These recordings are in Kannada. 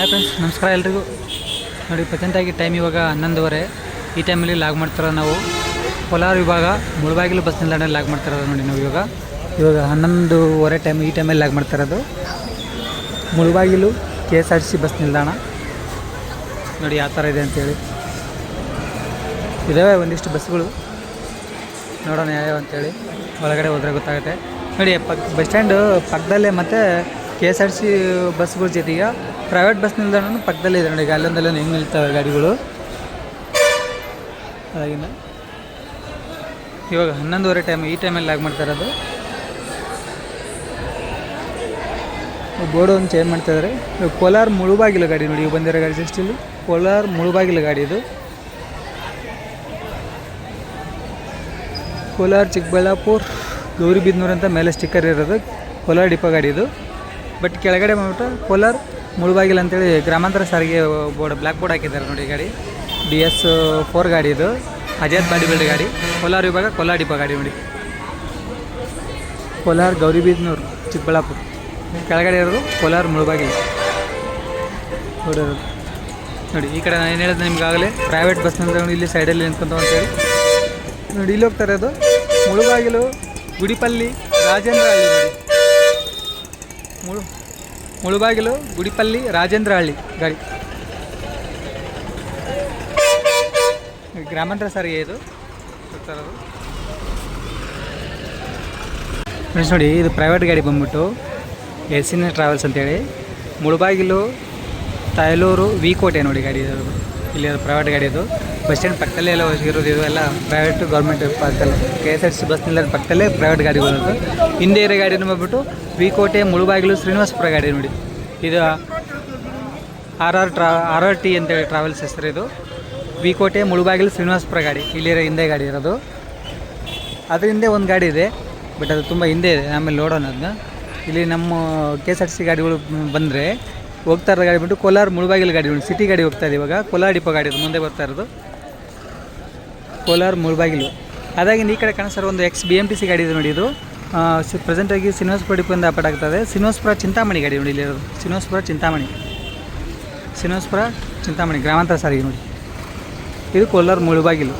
ಹಾಯ್ ಫ್ರೆಂಡ್ಸ್ ನಮಸ್ಕಾರ ಎಲ್ರಿಗೂ. ನೋಡಿ ಪ್ರೆಸೆಂಟಾಗಿ ಟೈಮ್ ಇವಾಗ ಹನ್ನೊಂದುವರೆ. ಈ ಟೈಮಲ್ಲಿ ಲಾಗ್ ಮಾಡ್ತಿರೋದು ನಾವು ಕೋಲಾರ ವಿಭಾಗ ಮುಳಬಾಗಿಲು ಬಸ್ ನಿಲ್ದಾಣದಲ್ಲಿ ಲಾಗ್ ಮಾಡ್ತಿರೋದು ನೋಡಿ ನಾವು ಇವಾಗ ಇವಾಗ ಹನ್ನೊಂದುವರೆ ಟೈಮ್ ಈ ಟೈಮಲ್ಲಿ ಲಾಗ್ ಮಾಡ್ತಿರೋದು Mulbagal K S R C bus ನಿಲ್ದಾಣ. ನೋಡಿ ಯಾವ ಥರ ಇದೆ ಅಂತೇಳಿ. ಇದಾವೆ ಒಂದಿಷ್ಟು ಬಸ್ಗಳು ನೋಡೋಣ ಯಾವ್ಯಾವ ಅಂತೇಳಿ. ಒಳಗಡೆ ಹೋದ್ರೆ ಗೊತ್ತಾಗುತ್ತೆ. ನೋಡಿ, ಪಕ್, ಬಸ್ ಸ್ಟ್ಯಾಂಡು ಪಕ್ಕದಲ್ಲೇ ಮತ್ತು ಕೆ ಎಸ್ ಆರ್ ಸಿ ಬಸ್ಗಳ ಜೊತೆಗೆ ಪ್ರೈವೇಟ್ ಬಸ್ ನಿಲ್ದಾಣ ಪಕ್ಕದಲ್ಲೇ ಇದೆ ನೋಡಿ, ಈಗ ಅಲ್ಲೊಂದಲ್ಲೊಂದು ಹೆಂಗೆ ನಿಲ್ತವೆ ಗಾಡಿಗಳು. ಹಾಗಿನ ಇವಾಗ ಹನ್ನೊಂದುವರೆ ಟೈಮ್ ಈ ಟೈಮಲ್ಲಿ ಲಾಗ್ ಮಾಡ್ತಾ ಇರೋದು. ಬೋರ್ಡ್ ಒಂದು ಚೇಂಜ್ ಮಾಡ್ತಾ ಇದ್ದಾರೆ ಇವಾಗ ಕೋಲಾರ ಮುಳುಬಾಗಿಲು ಗಾಡಿ ನೋಡಿ ಈಗ ಬಂದಿರೋ ಗಾಡಿ ಜಸ್ಟ್ ಇಲ್ಲಿ. ಕೋಲಾರ ಮುಳುಬಾಗಿಲು ಗಾಡಿ ಇದು. ಕೋಲಾರ, ಚಿಕ್ಕಬಳ್ಳಾಪುರ, ಗೌರಿಬಿದ್ನೂರು ಅಂತ ಮೇಲೆ ಸ್ಟಿಕ್ಕರ್ ಇರೋದು. ಕೋಲಾರ ಡಿಪೋ ಗಾಡಿ ಇದು. ಬಟ್ ಕೆಳಗಡೆ ಬಂದ್ಬಿಟ್ಟು ಕೋಲಾರ ಮುಳುಬಾಗಿಲು ಅಂತೇಳಿ ಗ್ರಾಮಾಂತರ ಸಾರಿಗೆ ಬೋರ್ಡ್ ಬ್ಲ್ಯಾಕ್ ಬೋರ್ಡ್ ಹಾಕಿದ್ದಾರೆ ನೋಡಿ ಗಾಡಿ. ಬಿ ಎಸ್ ಫೋರ್ ಗಾಡಿ ಇದು. ಅಜಯತ್ ಬಾಡಿ ಬಿಲ್ಡ್ ಗಾಡಿ. ಕೋಲಾರ ವಿಭಾಗ ಕೋಲಾರ ಡಿಪೋ ಗಾಡಿ ನೋಡಿ. ಕೋಲಾರ ಗೌರಿಬಿದನೂರು ಚಿಕ್ಕಬಳ್ಳಾಪುರ. ಕೆಳಗಡೆ ಇರೋದು ಕೋಲಾರ ಮುಳುಬಾಗಿಲು. ನೋಡಿರೋದು ನೋಡಿ, ಈ ಕಡೆ ನಾನು ಏನು ಹೇಳಿದೆ ನಿಮ್ಗಾಗಲೇ ಪ್ರೈವೇಟ್ ಬಸ್ ನಿಲ್ದಾಣ ಇಲ್ಲಿ ಸೈಡಲ್ಲಿ ನಿಂತ್ಕೊಂತ ಅಂತೇಳಿ ನೋಡಿ, ಇಲ್ಲಿ ಹೋಗ್ತಾರೆ ಅದು ಮುಳುಬಾಗಿಲು, ಗುಡಿಪಲ್ಲಿ, ರಾಜೇಂದ್ರ ಹಳ್ಳಿ ಮುಳು ಮುಳುಬಾಗಿಲು ಗುಡಿಪಲ್ಲಿ ರಾಜೇಂದ್ರ ಹಳ್ಳಿ ಗಾಡಿ ಗ್ರಾಮಾಂತರ ಸಾರಿಗೆ ಇದು ಹೋಗ್ತಾ ಇರೋದು ಫ್ರೆಂಡ್ಸ್ ನೋಡಿ ಇದು ಪ್ರೈವೇಟ್ ಗಾಡಿ ಬಂದ್ಬಿಟ್ಟು ಎಸಿನ ಟ್ರಾವೆಲ್ಸ್ ಅಂತೇಳಿ ಮುಳುಬಾಗಿಲು ತಾಯಲೂರು ವಿ ಕೋಟೆ ನೋಡಿ ಗಾಡಿ ಇದು ಇಲ್ಲಿ ಅದು ಪ್ರೈವೇಟ್ ಗಾಡಿ ಇದು ಬಸ್ ಸ್ಟ್ಯಾಂಡ್ ಪಕ್ಕದಲ್ಲೇ ಎಲ್ಲ ಇರೋದು ಇದು ಎಲ್ಲ ಪ್ರೈವೇಟ್ ಗೌರ್ಮೆಂಟ್ ಪಕ್ಕದಲ್ಲೇ K S R T C bus ನಿಲ್ದಾಣ ಪಕ್ಕದಲ್ಲೇ ಪ್ರೈವೇಟ್ ಗಾಡಿಗಳು ಇರೋದು ಹಿಂದೆ ಇರೋ ಗಾಡಿನ ಬಂದ್ಬಿಟ್ಟು ವಿ ಕೋಟೆ ಮುಳುಬಾಗಿಲು ಶ್ರೀನಿವಾಸಪುರ ಗಾಡಿ ನೋಡಿ. ಇದು ಆರ್ ಆರ್ ಟ್ರಾ, ಆರ್ ಆರ್ ಟಿ ಅಂತೇಳಿ ಟ್ರಾವೆಲ್ಸ್ ಹೆಸರು ಇದು. ವಿ ಕೋಟೆ ಮುಳುಬಾಗಿಲು ಶ್ರೀನಿವಾಸಪುರ ಗಾಡಿ. ಇಲ್ಲಿರೋ ಹಿಂದೆ ಗಾಡಿ ಇರೋದು. ಅದ್ರ ಹಿಂದೆ ಒಂದು ಗಾಡಿ ಇದೆ, ಬಟ್ ಅದು ತುಂಬ ಹಿಂದೆ ಇದೆ. ಆಮೇಲೆ ನೋಡೋಣ ಅದನ್ನ. ಇಲ್ಲಿ ನಮ್ಮ K S R T C ಗಾಡಿಗಳು ಬಂದರೆ ಹೋಗ್ತಾ ಇರೋ ಗಾಡಿ ಬಿಟ್ಟು ಕೋಲಾರ ಮುಳುಬಾಗಿಲು ಗಾಡಿ ನೋಡಿ. ಸಿಟಿ ಗಾಡಿ ಹೋಗ್ತಾ ಇದೆ ಇವಾಗ. ಕೋಲಾರ ಡಿಪೋ ಗಾಡಿ ಮುಂದೆ ಬರ್ತಾ ಇರೋದು. ಕೋಲಾರ ಮುಳುಬಾಗಿಲು. ಅದಾಗಿಂದ ಈ ಕಡೆ ಕಾಣಿಸ್ತಾರೆ ಒಂದು ex B M T C ಗಾಡಿ ಇದೆ ನೋಡಿ ಇದು. ಪ್ರೆಸೆಂಟಾಗಿ ಶ್ರೀನಿವಾಸಪುರ ಡಿಪೋಯಿಂದ ಅಪಡ್ ಆಗ್ತದೆ ಶ್ರೀನಿವಾಸಪುರ ಚಿಂತಾಮಣಿ ಗಾಡಿ ನೋಡಿ ಇಲ್ಲಿರೋದು ಶ್ರೀನಿವಾಸಪುರ ಚಿಂತಾಮಣಿ. ಶ್ರೀನಿವಾಸಪುರ ಚಿಂತಾಮಣಿ ಗ್ರಾಮಾಂತರ ಸಾರಿಗೆ ನೋಡಿ. ಇದು ಕೋಲಾರ ಮುಳುಬಾಗಿಲು.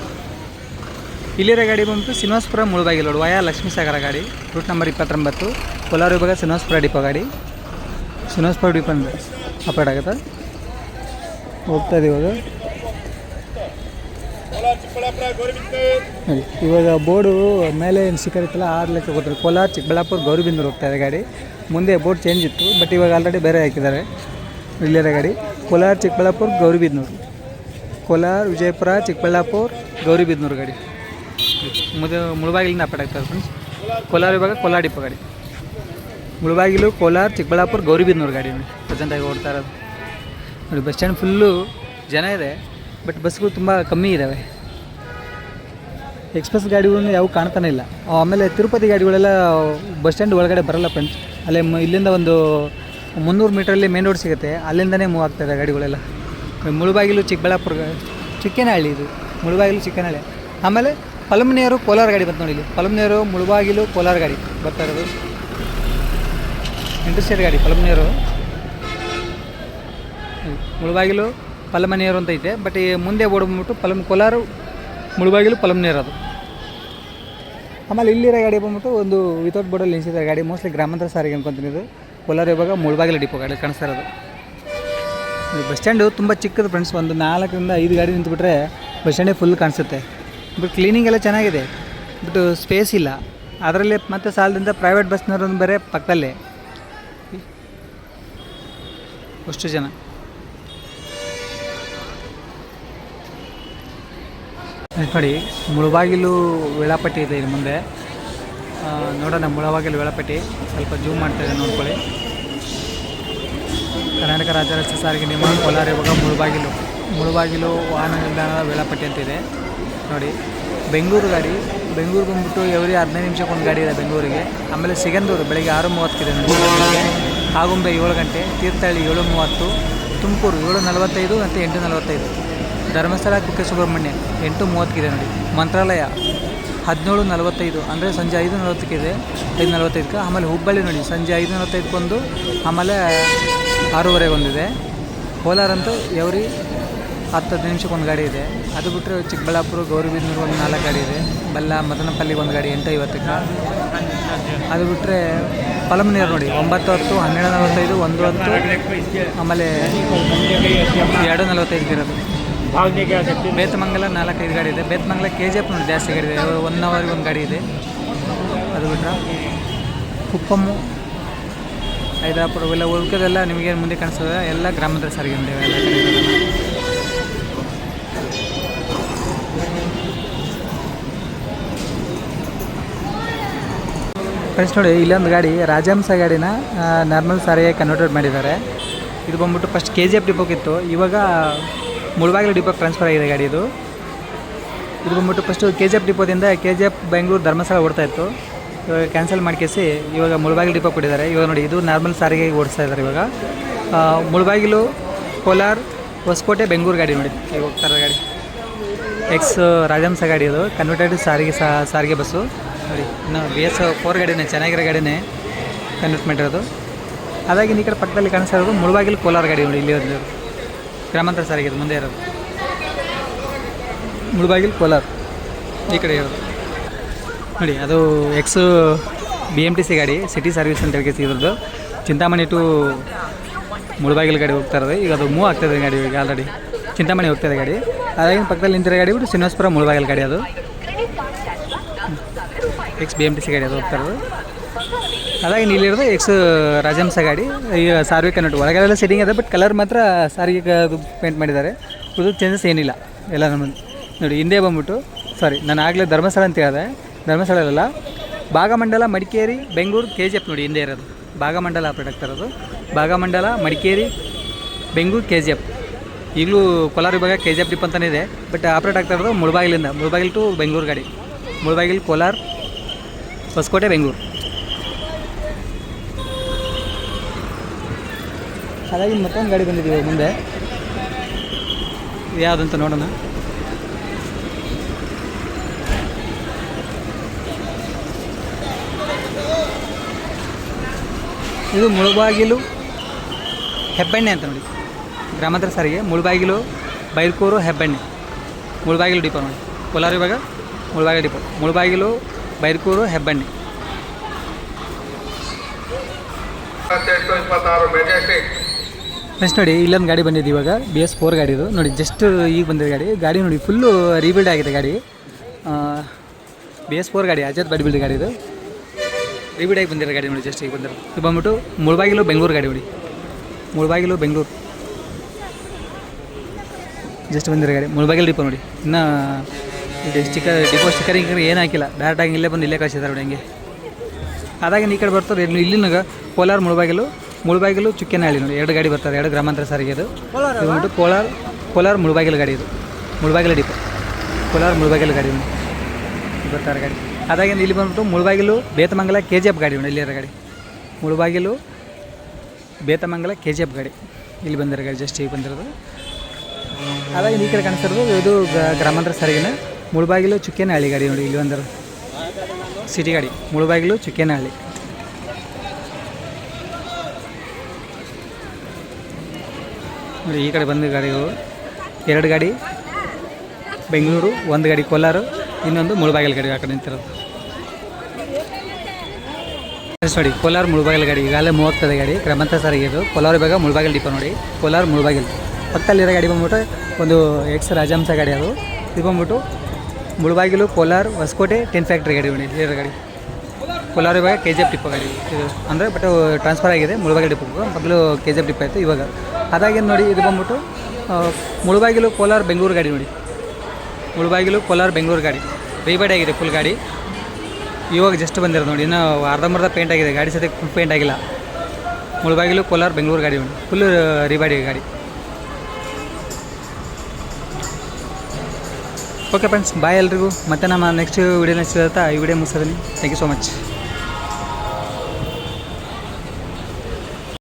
ಇಲ್ಲಿರೋ ಗಾಡಿ ಬಂದು ಶ್ರೀನಿವಾಸಪುರ ಮುಳುಬಾಗಿಲು ನೋಡಿ ವಯಾ ಲಕ್ಷ್ಮೀ ಸಾಗರ ಗಾಡಿ, ರೂಟ್ ನಂಬರ್ ಇಪ್ಪತ್ತೊಂಬತ್ತು, ಕೋಲಾರ ವಿಭಾಗ ಶ್ರೀನಿವಾಸಪುರ ಡಿಪೋ ಗಾಡಿ. ಶ್ರೀನಿವಾಸಪುರ ಡಿಪೋ ಅಪಾಟ್ ಆಗುತ್ತೆ ಹೋಗ್ತಾ ಇದೆ ಇವಾಗ ಬೋರ್ಡು ಮೇಲೆ ಏನು ಸಿಕ್ಕಿತ್ತಲ್ಲ ಆರು ಲೆಕ್ಕ ಕೊಟ್ಟರು ಕೋಲಾರ ಚಿಕ್ಕಬಳ್ಳಾಪುರ ಗೌರಿಬಿಂದೂರು ಹೋಗ್ತಾ ಇದೆ ಗಾಡಿ. ಮುಂದೆ ಬೋರ್ಡ್ ಚೇಂಜ್ ಇತ್ತು ಬಟ್ ಇವಾಗ ಆಲ್ರೆಡಿ ಬೇರೆ ಹಾಕಿದ್ದಾರೆ. ಇಲ್ಲಿರೋ ಗಾಡಿ. ಕೋಲಾರ, ಚಿಕ್ಕಬಳ್ಳಾಪುರ, ಗೌರಿಬಿದ್ನೂರು. ಕೋಲಾರ, ವಿಜಯಪುರ, ಚಿಕ್ಕಬಳ್ಳಾಪುರ, ಗೌರಿಬಿದ್ನೂರು ಗಾಡಿ. ಮುದ, ಮುಳುಬಾಗಿಲಿಂದ ಅಪಾಟ್ ಆಗ್ತದೆ ಫ್ರೆಂಡ್ಸ್ ಕೋಲಾರ ಇವಾಗ ಕೋಲಾರ ಡಿಪ್ಪ ಗಾಡಿ. ಮುಳುಬಾಗಿಲು, ಕೋಲಾರ, ಚಿಕ್ಕಬಳ್ಳಾಪುರ, ಗೌರಿಬಿದ್ನೂರು ಗಾಡಿ. ಪ್ರೆಸೆಂಟಾಗಿ ಓಡ್ತಾ ಇರೋದು. ನೋಡಿ ಬಸ್ ಸ್ಟ್ಯಾಂಡ್ ಫುಲ್ಲು ಜನ ಇದೆ. ಬಟ್ ಬಸ್ಗಳು ತುಂಬ ಕಮ್ಮಿ ಇದ್ದಾವೆ ಎಕ್ಸ್ಪ್ರೆಸ್ ಗಾಡಿಗಳನ್ನ ಯಾವ ಕಾಣ್ತಾನೆ ಇಲ್ಲ. ಆಮೇಲೆ ತಿರುಪತಿ ಗಾಡಿಗಳೆಲ್ಲ ಬಸ್ ಸ್ಟ್ಯಾಂಡ್ ಒಳಗಡೆ ಬರಲ್ಲ ಫ್ರೆಂಡ್ಸ್. ಅಲ್ಲೇ ಇಲ್ಲಿಂದ ಒಂದು ಮುನ್ನೂರು ಮೀಟ್ರಲ್ಲಿ ಮೇನ್ ರೋಡ್ ಸಿಗುತ್ತೆ. ಅಲ್ಲಿಂದನೇ ಮೂವ್ ಆಗ್ತಾಯಿದೆ ಗಾಡಿಗಳೆಲ್ಲ. ಮುಳುಬಾಗಿಲು ಚಿಕ್ಕಬಳ್ಳಾಪುರ, ಚಿಕ್ಕನಹಳ್ಳಿ ಇದು. ಮುಳುಬಾಗಿಲು ಚಿಕ್ಕನಹಳ್ಳಿ. ಆಮೇಲೆ ಪಲಮನೇರು ಕೋಲಾರ ಗಾಡಿ ಬಂತು ನೋಡಿ ಇಲ್ಲಿ. ಪಲಮನೇರು ಮುಳುಬಾಗಿಲು, ಕೋಲಾರ ಗಾಡಿ ಬರ್ತಾ ಇರೋದು. ಇಂಟರ್ಸ್ಟೇಟ್ ಗಾಡಿ ಪಲಮನೇರು ಮುಳುಬಾಗಿಲು ಪಲಮನೇರು ಅಂತ ಐತೆ. ಬಟ್ ಈ ಮುಂದೆ ಬೋರ್ಡ್ ಬಂದ್ಬಿಟ್ಟು ಪಲಮ್ ಕೋಲಾರ ಮುಳುಬಾಗಿಲು ಪಲಮನೇರು ಅದು. ಆಮೇಲೆ ಇಲ್ಲಿರೋ ಗಾಡಿ ಬಂದ್ಬಿಟ್ಟು ಒಂದು ವಿತೌಟ್ ಬೋರ್ಡಲ್ಲಿ ನಿಲ್ಸಿದ್ದಾರೆ ಗಾಡಿ ಮೋಸ್ಟ್ಲಿ ಗ್ರಾಮಾಂತರ ಸಾರಿಗೆ ಅನ್ಕೊಂತೀನಿ ಕೋಲಾರ ಇವಾಗ ಮುಳುಬಾಗಿಲು ಡಿಪೋ ಗಾಡಿ ಕಾಣಿಸ್ತಾ ಇರೋದು. ಬಸ್ ಸ್ಟ್ಯಾಂಡು ತುಂಬ ಚಿಕ್ಕದು ಫ್ರೆಂಡ್ಸ್ ಒಂದು ನಾಲ್ಕರಿಂದ ಐದು ಗಾಡಿ ನಿಂತುಬಿಟ್ರೆ ಬಸ್ ಸ್ಟ್ಯಾಂಡೇ ಫುಲ್ ಕಾಣಿಸುತ್ತೆ. ಬಟ್ ಕ್ಲೀನಿಂಗ್ ಎಲ್ಲ ಚೆನ್ನಾಗಿದೆ. ಬಟ್ ಸ್ಪೇಸ್ ಇಲ್ಲ. ಅದರಲ್ಲಿ ಮತ್ತೆ ಸಾಲದಿಂದ ಪ್ರೈವೇಟ್ ಬಸ್ನವ್ರೊಂದು ಬೇರೆ ಪಕ್ಕದಲ್ಲೇ. ಅಷ್ಟು ಜನ. ನೋಡಿ, ಮುಳುಬಾಗಿಲು ವೇಳಾಪಟ್ಟಿ ಇದೆ ಇಲ್ಲಿ ಮುಂದೆ. ನೋಡೋಣ ಮುಳಬಾಗಿಲು ವೇಳಾಪಟ್ಟಿ. ಸ್ವಲ್ಪ ಜೂಮ್ ಮಾಡ್ತಾ ಇದೆ ನೋಡ್ಕೊಳ್ಳಿ. ಕರ್ನಾಟಕ ರಾಜ್ಯ ರಸ್ತೆ ಸಾರಿಗೆ ನಿಯಮ, ಕೋಲಾರ, ಇವಾಗ ಮುಳುಬಾಗಿಲು. ಮುಳುಬಾಗಿಲು ವಾಹನ ನಿಲ್ದಾಣದ ವೇಳಾಪಟ್ಟಿ ಅಂತಿದೆ. ನೋಡಿ, ಬೆಂಗಳೂರು ಗಾಡಿ. ಬೆಂಗಳೂರು ಬಂದ್ಬಿಟ್ಟು ಎವ್ರಿ ಹದಿನೈದು ನಿಮಿಷಕ್ಕೆ ಒಂದು ಗಾಡಿ ಇದೆ ಬೆಂಗಳೂರಿಗೆ. ಆಮೇಲೆ ಸಿಗಂದೂರು, ಬೆಳಗ್ಗೆ ಆರು ಮೂವತ್ತಿದೆ. ಆಗುಂಬೆ ಏಳು ಗಂಟೆ, ತೀರ್ಥಹಳ್ಳಿ ಏಳು ಮೂವತ್ತು, ತುಮಕೂರು ಏಳು ನಲವತ್ತೈದು, ಮತ್ತು ಎಂಟು ನಲವತ್ತೈದು. ಧರ್ಮಸ್ಥಳ ಕುಕ್ಕೆ ಸುಬ್ರಹ್ಮಣ್ಯ, ಎಂಟು ಇದೆ ನೋಡಿ. ಮಂತ್ರಾಲಯ, ಹದಿನೇಳು ನಲವತ್ತೈದು, ಅಂದರೆ ಸಂಜೆ ಐದು ಇದೆ ಐದು ನಲವತ್ತೈದಕ್ಕೆ ಆಮೇಲೆ ಹುಬ್ಬಳ್ಳಿ ನೋಡಿ, ಸಂಜೆ ಐದು ನಲವತ್ತೈದಕ್ಕೊಂದು ಆಮೇಲೆ ಆರೂವರೆಗೆ ಒಂದಿದೆ. ಕೋಲಾರ ಅಂತೂ ಎವ್ರಿ ಹತ್ತು ಹತ್ತು ನಿಮಿಷಕ್ಕೆ ಒಂದು ಗಾಡಿ ಇದೆ. ಅದು ಬಿಟ್ಟರೆ ಚಿಕ್ಕಬಳ್ಳಾಪುರ ಗೌರಿಬಿದನೂರು ಒಂದು ನಾಲ್ಕು ಗಾಡಿ ಇದೆ. ಬಲ್ಲ ಮದನಪಲ್ಲಿಗೆ ಒಂದು ಗಾಡಿ ಎಂಟು ಐವತ್ತಕ್ಕೆ. ಅದು ಬಿಟ್ಟರೆ ಪಲಮನೇರು ನೋಡಿ, ಒಂಬತ್ತು ಹತ್ತು, ಹನ್ನೆರಡು ನಲವತ್ತೈದು, ಒಂದು ಹತ್ತು, ಆಮೇಲೆ ಎರಡು ನಲವತ್ತೈದು ಇರೋದು. ಬೇತಮಂಗಲ ನಾಲ್ಕೈದು ಗಾಡಿ ಇದೆ. ಬೇತಮಂಗಲ ಕೆ ಜಿ ಎಫ್ ನೋಡಿ, ಜಾಸ್ತಿ ಗಾಡಿ ಇದೆ. ಒನ್ ಅವರ್ಗೆ ಒಂದು ಗಾಡಿ ಇದೆ. ಅದು ಬಿಟ್ಟರೆ ಕುಪ್ಪಮ್ಮು, ಹೈದರಾಪುರ, ಇವೆಲ್ಲ ಉಳ್ಕೋದೆಲ್ಲ ನಿಮಗೇನು ಮುಂದೆ ಕಾಣಿಸ್ತದೆ? ಎಲ್ಲ ಗ್ರಾಮದ ಸಾರಿಗೆ ಎಲ್ಲ ಫ್ರೆಂಡ್ಸ್ ನೋಡಿ, ಇಲ್ಲೊಂದು ಗಾಡಿ, ರಾಜಹಂಸ ಗಾಡಿನ ನಾರ್ಮಲ್ ಸಾರಿಗೆ ಕನ್ವರ್ಟೆಡ್ ಮಾಡಿದ್ದಾರೆ. ಇದು ಬಂದ್ಬಿಟ್ಟು ಫಸ್ಟ್ ಕೆ ಜಿ ಎಫ್ ಡಿಪೋಗಿತ್ತು ಇವಾಗ ಮುಳಬಾಗಿಲು ಡಿಪೋಗೆ ಟ್ರಾನ್ಸ್ಫರ್ ಆಗಿದೆ ಗಾಡಿ ಇದು. ಇದು ಬಂದ್ಬಿಟ್ಟು first K G F ಡಿಪೋದಿಂದ K G F Bengaluru Dharmasthala ಓಡ್ತಾ ಇತ್ತು. ಇವಾಗ ಕ್ಯಾನ್ಸಲ್ ಮಾಡ್ಕೇಸಿ, ಇವಾಗ ಮುಳಬಾಗಿಲು ಡಿಪೋ ಕೊಟ್ಟಿದ್ದಾರೆ. ಇವಾಗ ನೋಡಿ, ಇದು ನಾರ್ಮಲ್ ಸಾರಿಗೆ ಓಡಿಸ್ತಾ ಇದ್ದಾರೆ ಇವಾಗ. ಮುಳುಬಾಗಿಲು, ಕೋಲಾರ, ಹೊಸಕೋಟೆ ಬೆಂಗಳೂರು ಗಾಡಿ ನೋಡಿ. ಈಗ ಹೋಗ್ತಾರೆ ಗಾಡಿ. ಎಕ್ಸ್ ರಾಜಹಂಸ ಗಾಡಿ ಇದು. ಕನ್ವರ್ಟೆಡ್ ಸಾರಿಗೆ ಸಾರಿಗೆ ಬಸ್ಸು. ನೋಡಿ, ಇನ್ನು ಬಿ ಎಸ್ ಫೋರ್ ಗಾಡಿನೇ, ಚೆನ್ನಾಗಿರೋ ಗಾಡಿನೇ ಕನ್ವರ್ಟ್ ಮಾಡಿರೋದು ಅದಾಗಿ ಈ ಕಡೆ ಪಕ್ಕದಲ್ಲಿ ಕಾಣಿಸ್ತಾ ಇರೋದು ಮುಳಬಾಗಿಲು, ಕೋಲಾರ ಗಾಡಿ ನೋಡಿ ಇಲ್ಲಿ ಇರೋದು ಗ್ರಾಮಾಂತರ ಸಾರಿಗೆ ಮುಂದೆ ಇರೋದು. ಮುಳುಬಾಗಿಲು ಕೋಲಾರ. ಈ ಕಡೆ ಇರೋದು. ನೋಡಿ, ಅದು ex B M T C ಗಾಡಿ ಸಿಟಿ ಸರ್ವಿಸ್ ಅಂತ ಹೇಳಿ ಸಿಗೋದು ಚಿಂತಾಮಣಿ ಟು ಮುಳುಬಾಗಿಲು ಗಾಡಿ ಹೋಗ್ತಾ ಇರೋದು. ಈಗ ಅದು ಮೂವ್ ಆಗ್ತಾಯಿದೆ ಗಾಡಿ ಈಗ ಆಲ್ರೆಡಿ ಚಿಂತಾಮಣಿ ಹೋಗ್ತಾಯಿದೆ ಗಾಡಿ. ಅದಾಗಿನ ಪಕ್ಕದಲ್ಲಿ ನಿಂತಿರೋ ಗಾಡಿ ಬಿಟ್ಟು ಶ್ರೀನಿವಾಸಪುರ ಮುಳುಬಾಗಿಲು ಗಾಡಿ ಅದು. Ex B M T C ಗಾಡಿ ಅದು ಹೋಗ್ತಾ ಇರೋದು. ಅದಾಗಿ ಇರೋದು ಎಕ್ಸ್ ರಾಜಹಂಸ ಗಾಡಿ ಈಗ ಸಾರ್ವಿಕ ಕನ್ನಡ ಒಳಗಡೆಲ್ಲ ಸೆಟ್ಟಿಂಗ್ ಇದೆ ಬಟ್ ಕಲರ್ ಮಾತ್ರ ಸಾರಿಗೆ ಪೇಂಟ್ ಮಾಡಿದ್ದಾರೆ. ಇದು ಚೇಂಜಸ್ ಏನಿಲ್ಲ. ಎಲ್ಲ ನಮ್ಮ ನೋಡಿ, ಹಿಂದೆ ಬಂದ್ಬಿಟ್ಟು ಸಾರಿ ನಾನು ಆಗಲೇ ಧರ್ಮಸ್ಥಳ ಅಂತ ಹೇಳಿದೆ. ಧರ್ಮಸ್ಥಳ ಅಲ್ಲ Bhagamandala, Madikeri, Bengaluru K G F ನೋಡಿ, ಹಿಂದೆ ಇರೋದು. ಭಾಗಮಂಡಲ ಪ್ರಾಡಕ್ಟ್ ಇರೋದು. Bhagamandala, Madikeri, Bengaluru K G F ಈಗಲೂ ಕೋಲಾರ ವಿಭಾಗ ಕೆ ಜಿ ಎಫ್ ಡಿಪ್ ಅಂತಲೇ ಇದೆ ಬಟ್ ಆಪ್ರೇಟ್ ಆಗ್ತಾ ಇರೋದು ಮುಳಬಾಗಿಲಿಂದ. ಮುಳಬಾಗಿಲು ಟು ಬೆಂಗಳೂರು ಗಾಡಿ. ಮುಳಬಾಗಿಲು, ಕೋಲಾರ, ಹೊಸಕೋಟೆ, ಬೆಂಗಳೂರು. ಹಾಗಾಗಿ ಮತ್ತೊಂದು ಗಾಡಿ ಬಂದಿದ್ದೀವಿ ಮುಂದೆ. ಯಾವುದಂತ ನೋಡೋಣ. ಇದು ಮುಳುಬಾಗಿಲು ಹೆಬ್ಬೆಣ್ಣೆ ಅಂತ ನೋಡಿ. ಗ್ರಾಮಾಂತರ ಸಾರಿಗೆ ಮುಳುಬಾಗಿಲು ಬೈಲ್ಕೂರು ಹೆಬ್ಬೆಣ್ಣೆ. ಮುಳುಬಾಗಿಲು ಡಿಪೋ ನೋಡಿ. ಕೋಲಾರ ಇವಾಗ ಮುಳುಬಾಗಿಲು ಡಿಪೋ. ಮುಳುಬಾಗಿಲು ಬೈರ್ಕೂರು ಹೆಬ್ಬೆಣ್ಣೆ. ಇಪ್ಪತ್ತಾರು ಮೆಜೆಸ್ಟಿಕ್. ನೆಕ್ಸ್ಟ್ ನೋಡಿ, ಇಲ್ಲೊಂದು ಗಾಡಿ ಬಂದಿದೆ ಇವಾಗ ಬಿ ಎಸ್ ಫೋರ್ ಗಾಡಿ ಇದು ನೋಡಿ ಜಸ್ಟ್ ಈಗ ಬಂದಿದೆ ಗಾಡಿ. ಗಾಡಿ ನೋಡಿ ಫುಲ್ಲು ರೀಬಿಲ್ಡ್ ಆಗಿದೆ ಗಾಡಿ. ಬಿ ಎಸ್ ಫೋರ್ ಗಾಡಿ ಅಜತ್ ಬಾಡಿ ಬಿಲ್ಡ್ ಗಾಡಿ ಇದು. ರೀಬಿಲ್ಡ್ ಆಗಿ ಬಂದಿರೋ ಗಾಡಿ ನೋಡಿ ಜಸ್ಟ್ ಈಗ ಬಂದಿರೋ. ಇದು ಬಂದ್ಬಿಟ್ಟು ಮುಳಬಾಗಿಲು, ಬೆಂಗಳೂರು ಗಾಡಿ ನೋಡಿ. ಮುಳಬಾಗಿಲು, ಬೆಂಗಳೂರು. ಜಸ್ಟ್ ಬಂದಿರೋ ಗಾಡಿ. ಮುಳಬಾಗಿಲು ಡಿಪೋ ನೋಡಿ. ಇನ್ನೂ ಇದು ಸ್ಟಿಕ್ಕರ್ ಡಿಪೋ ಸ್ಟಿಕ್ಕರಿಂಗ್ ಏನು ಹಾಕಿಲ್ಲ. ಡೈರೆಕ್ಟಾಗಿ ಇಲ್ಲೇ ಬಂದು ಇಲ್ಲೇ ಕಳಿಸಿದ್ದಾರೆ ನೋಡಿ ಹಂಗೆ. ಅದಾಗ ಈ ಕಡೆ ಬರ್ತಾರೆ ಇಲ್ಲಿನಾಗ ಕೋಲಾರ ಮುಳಬಾಗಿಲು ಮುಳಬಾಗಿಲು ಚುಕ್ಕೆನಹಳ್ಳಿ ನೋಡಿ ಎರಡು ಗಾಡಿ ಬರ್ತದೆ ಎರಡು ಗ್ರಾಮಾಂತರ ಸಾರಿಗೆ ಅದು. ಇದು ಬಂದ್ಬಿಟ್ಟು ಕೋಲಾರ ಕೋಲಾರ ಮುಳಬಾಗಿಲು ಗಾಡಿ ಇದು. ಮುಳಬಾಗಿಲು ಡಿಪೋ. ಕೋಲಾರ ಮುಳಬಾಗಿಲು ಗಾಡಿ ಬರ್ತಾರೆ ಗಾಡಿ. ಅದಾಗಿಂದ ಇಲ್ಲಿ ಬಂದ್ಬಿಟ್ಟು Mulbagal Bethamangala K G F ಗಾಡಿ ನೋಡಿ ಇಲ್ಲಿರೋ ಗಾಡಿ. Mulbagal Bethamangala K G F ಗಾಡಿ. ಇಲ್ಲಿ ಬಂದಿರೋ ಗಾಡಿ ಜಸ್ಟ್ ಈಗ ಬಂದಿರೋದು. ಅದಾಗಿ ಈ ಕಡೆ ಕಾಣಿಸ್ತಿರೋದು ಇದು ಗ್ರಾಮಾಂತರ ಸಾರಿಗೆನ. ಮುಳಬಾಗಿಲು ಚುಕ್ಕೆನಹಳ್ಳಿ ಗಾಡಿ ನೋಡಿ ಇಲ್ಲಿ ಬಂದರು ಸಿಟಿ ಗಾಡಿ. ಮುಳಬಾಗಿಲು ಚುಕ್ಕೆನಹಳ್ಳಿ. ನೋಡಿ ಈ ಕಡೆ ಬಂದ ಗಾಡಿಗಳು ಎರಡು ಗಾಡಿ, ಬೆಂಗಳೂರು, ಒಂದು ಗಾಡಿ ಕೋಲಾರ, ಇನ್ನೊಂದು ಮುಳುಬಾಗಿಲು ಗಾಡಿ ಆ ಕಡೆ ನಿಂತಿರೋದು. ನೋಡಿ ಕೋಲಾರ ಮುಳುಬಾಗಿಲು ಗಾಡಿ, ಈಗಾಗಲೇ ಮೂವತ್ತದ ಗಾಡಿ ಕ್ರಮಂತ ಸಾರಿಗೆ ಇದು. ಕೋಲಾರ ಬೇಗ ಮುಳುಬಾಗಿಲು ಡಿಪೋ ನೋಡಿ. ಕೋಲಾರ ಮುಳುಬಾಗಿಲು. ಪಕ್ಕದಲ್ಲಿರೋ ಗಾಡಿ ಬಂದ್ಬಿಟ್ಟು ಒಂದು ಎಕ್ಸ್ ರಾಜಹಂಸ ಗಾಡಿ ಅದು. ಇದು ಬಂದ್ಬಿಟ್ಟು ಮುಳುಬಾಗಿಲು, ಕೋಲಾರ, ಹೊಸಕೋಟೆ ಟೆನ್ ಫ್ಯಾಕ್ಟ್ರಿ ಗಾಡಿ ನೋಡಿ, ಇಲ್ಲಿರೋ ಗಾಡಿ. ಕೋಲಾರ ಇವಾಗ ಕೆ ಜಿ ಎಫ್ ಡಿಪೋ ಗಾಡಿ. ಇದು ಅಂದರೆ ಬಟ್ ಟ್ರಾನ್ಸ್ಫರ್ ಆಗಿದೆ, ಮುಳಬಾಗಿಲು ಡಿಪೋ ಮೊದಲು ಕೆ ಜಿ ಎಫ್ ಡಿಪೋ ಆಯಿತು ಇವಾಗ. ಅದಾಗೇನು ನೋಡಿ, ಇದು ಬಂದ್ಬಿಟ್ಟು ಮುಳುಬಾಗಿಲು ಮುಳಬಾಗಿಲು ಕೋಲಾರ ಬೆಂಗಳೂರು ಗಾಡಿ ನೋಡಿ. ಮುಳುಬಾಗಿಲು ಕೋಲಾರ ಬೆಂಗಳೂರು ಗಾಡಿ. ರೀಬೈಡ್ ಆಗಿದೆ ಫುಲ್ ಗಾಡಿ. ಇವಾಗ ಜಸ್ಟ್ ಬಂದಿರೋದು ನೋಡಿ. ಇನ್ನೂ ಅರ್ಧಂಬರ್ಧ ಪೇಂಟ್ ಆಗಿದೆ, ಗಾಡಿ ಸದ್ಯಕ್ಕೆ ಫುಲ್ ಪೇಂಟ್ ಆಗಿಲ್ಲ. ಮುಳುಬಾಗಿಲು ಕೋಲಾರ ಬೆಂಗಳೂರು ಗಾಡಿ ನೋಡಿ. ಫುಲ್ ರೀಬೈಡ್ ಗಾಡಿ. ಓಕೆ ಫ್ರೆಂಡ್ಸ್ ಬಾಯ್ ಎಲ್ರಿಗೂ. ಮತ್ತೆ ನಮ್ಮ ನೆಕ್ಸ್ಟ್ ವೀಡಿಯೋನ ಸಿಗುತ್ತಾ ಈ ವಿಡಿಯೋ ಮುಗಿಸೋದೀನಿ ಥ್ಯಾಂಕ್ ಯು ಸೊ ಮಚ್